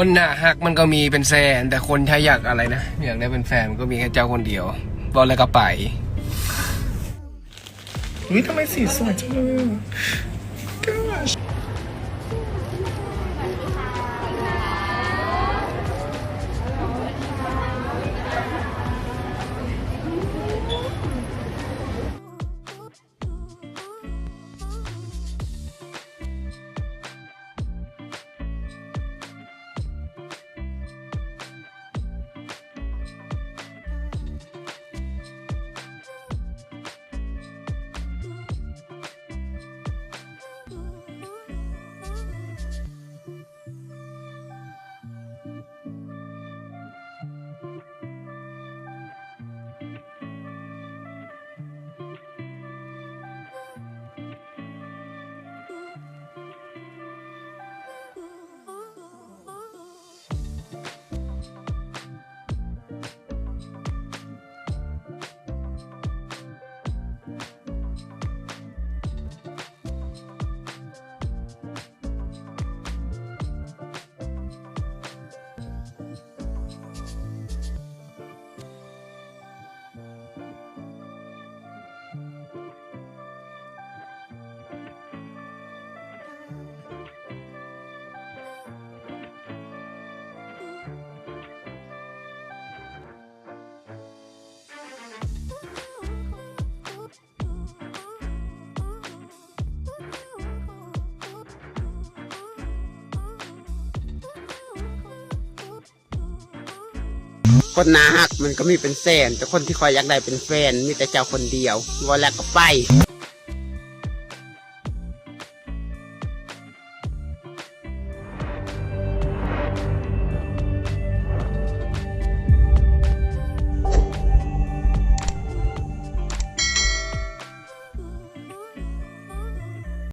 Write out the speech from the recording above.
คนน่ะหักมันก็มีเป็นแสนแต่คนถ้าอยากอะไรนะอยากได้เป็นแฟนมันก็มีแค่เจ้าคนเดียวบอลแล้วก็ไปอุ้ยทำไมสีสวยจังเลย คนนาหักมันก็มีเป็นแสนแต่คนที่คอยอยากได้เป็นแฟนมีแต่เจ้าคนเดียววอลแลกก็ไป